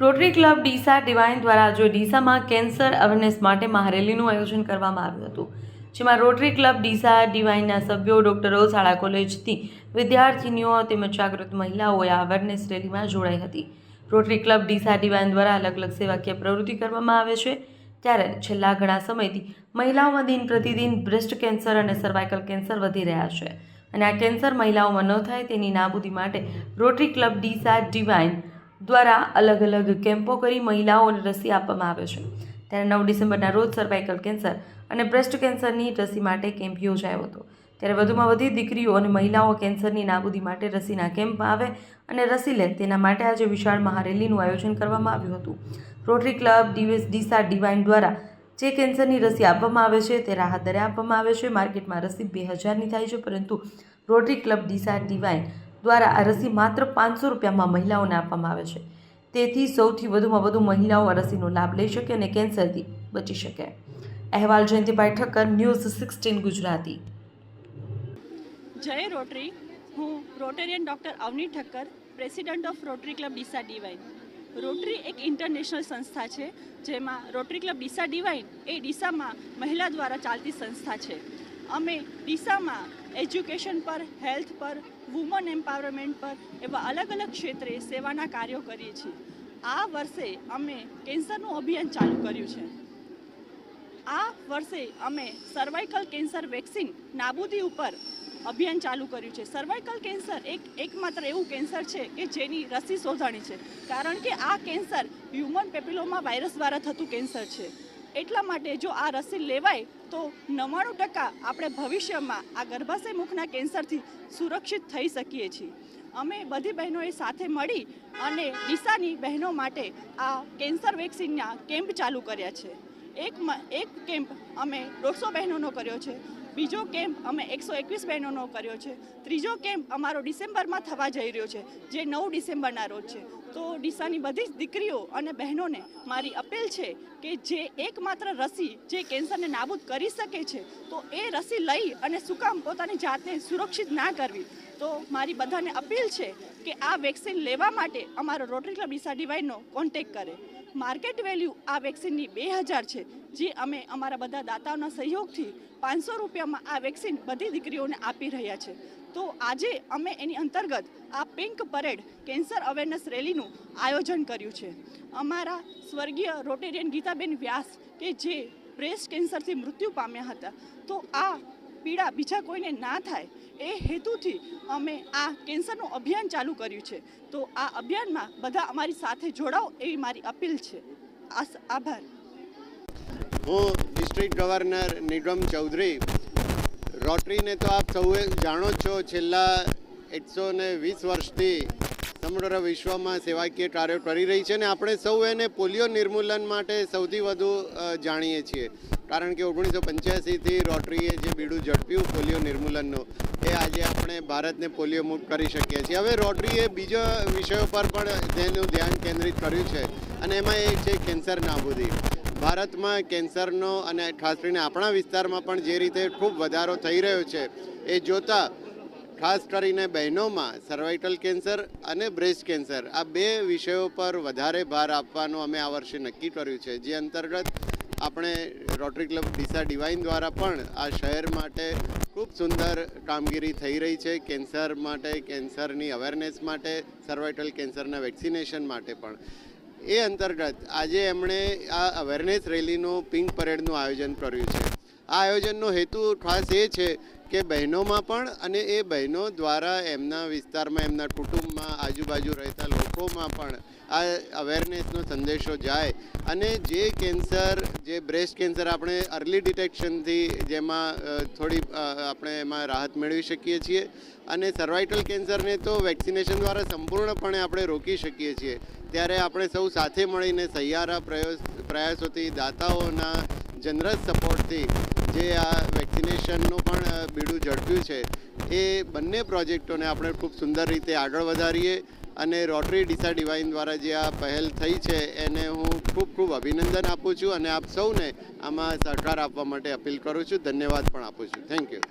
Rotary club Deesa divine દ્વારા આજે ડીસામાં cancer awareness માટે મહારેલીનું આયોજન કરવામાં આવ્યું હતું. જેમાં રોટરી ક્લબ ડીસા ડિવાઇનના સભ્યો ડોક્ટરો શાળા કોલેજથી વિદ્યાર્થીનીઓ તેમજ જાગૃત મહિલાઓએ આ અવેરનેસ રેલીમાં જોડાઈ હતી. રોટરી ક્લબ ડીસા ડિવાઇન દ્વારા અલગ અલગ સેવાકીય પ્રવૃત્તિ કરવામાં આવે છે. ત્યારે છેલ્લા ઘણા સમયથી મહિલાઓમાં દિન પ્રતિદિન બ્રેસ્ટ કેન્સર અને સર્વાઇકલ કેન્સર વધી રહ્યા છે. અને આ કેન્સર મહિલાઓમાં ન થાય તેની નાબૂદી માટે રોટરી ક્લબ ડીસા ડિવાઇન દ્વારા અલગ અલગ કેમ્પો કરી મહિલાઓને રસી આપવામાં આવે છે. ત્યારે નવ ડિસેમ્બરના રોજ સર્વાઇકલ કેન્સર અને બ્રેસ્ટ કેન્સરની રસી માટે કેમ્પ યોજાયો હતો. ત્યારે વધુમાં વધુ દીકરીઓ અને મહિલાઓ કેન્સરની નાબૂદી માટે રસીના કેમ્પમાં આવે અને રસી લે. તેના માટે આજે વિશાળ મહારેલીનું આયોજન કરવામાં આવ્યું હતું. Rotary Club, DVS, Deesa, Divine દ્વારા જે કેન્સરની રસી આપવામાં આવે છે તે રાહત દરે આપવામાં આવે છે. માર્કેટમાં રસી બે હજારની થાય છે, પરંતુ રોટરી ક્લબ, ડીસા, ડિવાઇન દ્વારા આ રસી માત્ર પાંચસો રૂપિયામાં મહિલાઓને આપવામાં આવે છે. તેથી સૌથી વધુમાં વધુ મહિલાઓ આ રસીનો લાભ લઈ શકે અને કેન્સરથી બચી શકે. અહેવાલ Jayantibhai Thakkar, news sixteen Gujarati. Jai Rotary. હું Rotarian doctor Avani Thakkar, president of Rotary Club Deesa Divine Rotary એક ઇન્ટરનેશનલ સંસ્થા છે, જેમાં રોટરી ક્લબ ડીસા ડિવાઇન એ ડીસામાં મહિલા દ્વારા ચાલતી સંસ્થા છે. અમે દિશામાં એજ્યુકેશન પર, હેલ્થ પર, વુમન એમ્પાવરમેન્ટ પર એવા અલગ અલગ ક્ષેત્રે સેવાના કાર્યો કરીએ છીએ. આ વર્ષે અમે કેન્સરનું અભિયાન ચાલુ કર્યું છે. આ વર્ષે અમે સર્વાઇકલ કેન્સર વેક્સિન નાબૂદી ઉપર અભિયાન ચાલુ કર્યું છે. સર્વાઇકલ કેન્સર એક, એકમાત્ર એવું કેન્સર છે કે જેની રસી શોધાણી છે. કારણ કે આ કેન્સર હ્યુમન પેપિલોમા વાયરસ દ્વારા થતું કેન્સર છે. એટલા માટે જો આ રસી લેવાય, તો નવ્વાણું ટકા આપણે ભવિષ્યમાં આ ગર્ભાશય મુખના કેન્સરથી સુરક્ષિત થઈ શકીએ છીએ. અમે બધી બહેનોએ સાથે મળી અને ડીસાની બહેનો માટે આ કેન્સર વેક્સિનના કેમ્પ ચાલુ કર્યા છે. એક એક કેમ્પ અમે દોઢસો બહેનોનો કર્યો છે. બીજો કેમ્પ અમે એકસો એકવીસ બહેનોનો કર્યો છે. ત્રીજો કેમ્પ અમારો ડિસેમ્બરમાં થવા જઈ રહ્યો છે, જે નવ ડિસેમ્બરના રોજ છે. તો ડીસાની બધી જ દીકરીઓ અને બહેનોને મારી અપીલ છે કે જે એકમાત્ર રસી જે કેન્સરને નાબૂદ કરી શકે છે, તો એ રસી લઈ અને શું કામ પોતાની જાતને સુરક્ષિત ના કરવી. તો મારી બધાને અપીલ છે કે આ વેક્સિન લેવા માટે અમારો રોટરી ક્લબ ડીસા ડિવાઇનનો કોન્ટેક કરે. માર્કેટ વેલ્યુ આ વેક્સિનની બે હજાર છે, જે અમે અમારા બધા દાતાઓના સહયોગથી પાંચસો રૂપિયામાં આ વેક્સિન બધી દીકરીઓને આપી રહ્યા છે. તો આજે અમે એની અંતર્ગત આ પિંક પરેડ કેન્સર અવેરનેસ રેલીનું આયોજન કર્યું છે. અમારા સ્વર્ગીય રોટેરિયન ગીતાબેન વ્યાસ કે જે બ્રેસ્ટ કેન્સરથી મૃત્યુ પામ્યા હતા. તો આ પીડા બીજા કોઈને ના થાય, એ હેતુથી અમે આ કેન્સરનું અભિયાન ચાલુ કર્યું છે. તો આ અભિયાનમાં બધા અમારી સાથે જોડાઓ એવી મારી અપીલ છે. આભાર. હું ડિસ્ટ્રિક્ટ ગવર્નર નિગમ ચૌધરી. રોટરીને તો આપ સૌએ જાણો છો, છેલ્લા એકસો ને વીસ વર્ષથી સમગ્ર વિશ્વમાં સેવાકીય કાર્યો કરી રહી છે અને આપણે સૌ એને પોલિયો નિર્મૂલન માટે સૌથી વધુ જાણીએ છીએ. કારણ કે ઓગણીસો પંચ્યાસીથી રોટરીએ જે બીડું ઝડપ્યું પોલિયો નિર્મૂલનનું, એ આજે આપણે ભારતને પોલિયો મુક્ત કરી શકીએ છીએ. હવે રોટરીએ બીજા વિષયો પર પણ તેનું ધ્યાન કેન્દ્રિત કર્યું છે અને એમાં એ છે કેન્સર નાબૂદી. ભારતમાં કેન્સરનો અને ખાસ કરીને આપણા વિસ્તારમાં પણ જે રીતે ખૂબ વધારો થઈ રહ્યો છે, એ જોતાં ખાસ કરીને બહેનોમાં સર્વાઇકલ કેન્સર અને બ્રેસ્ટ કેન્સર આ બે વિષયો પર વધારે ભાર આપવાનું અમે આ વર્ષે નક્કી કર્યું છે. જે અંતર્ગત આપણે રોટરી ક્લબ ડીસા ડિવાઇન દ્વારા પણ આ શહેર માટે ખૂબ સુંદર કામગીરી થઈ રહી છે. કેન્સર માટે, કેન્સરની અવેરનેસ માટે સર્વાઇકલ કેન્સરના વેક્સિનેશન માટે પણ. એ અંતર્ગત આજે એમણે આ અવેરનેસ રેલીનું પિંક પરેડનું આયોજન કર્યું છે. આ આયોજનનો હેતુ ખાસ એ છે કે બહેનોમાં પણ અને એ બહેનો દ્વારા એમના વિસ્તારમાં, એમના કુટુંબમાં, આજુબાજુ રહેતા લોકોમાં પણ આ અવેરનેસનો સંદેશો જાય. અને જે કેન્સર, જે બ્રેસ્ટ કેન્સર આપણે અર્લી ડિટેક્શનથી જેમાં થોડી આપણે એમાં રાહત મેળવી શકીએ છીએ અને સર્વાઇકલ કેન્સરને તો વેક્સિનેશન દ્વારા સંપૂર્ણપણે આપણે રોકી શકીએ છીએ. ત્યારે આપણે સૌ સાથે મળીને સહિયારા પ્રયાસ, પ્રયાસોથી દાતાઓના જનરસ સપોર્ટથી જે આ વેક્સિનેશનનું પણ બીડું ઝડપ્યું છે, એ બંને પ્રોજેક્ટોને આપણે ખૂબ સુંદર રીતે આગળ વધારીએ અને રોટરી ડીસા ડિવાઇન દ્વારા જે આ પહેલ થઈ છે, એને હું ખૂબ ખૂબ અભિનંદન આપું છું અને આપ સૌને આમાં સહકાર આપવા માટે અપીલ કરું છું. ધન્યવાદ પણ આપું છું. Thank you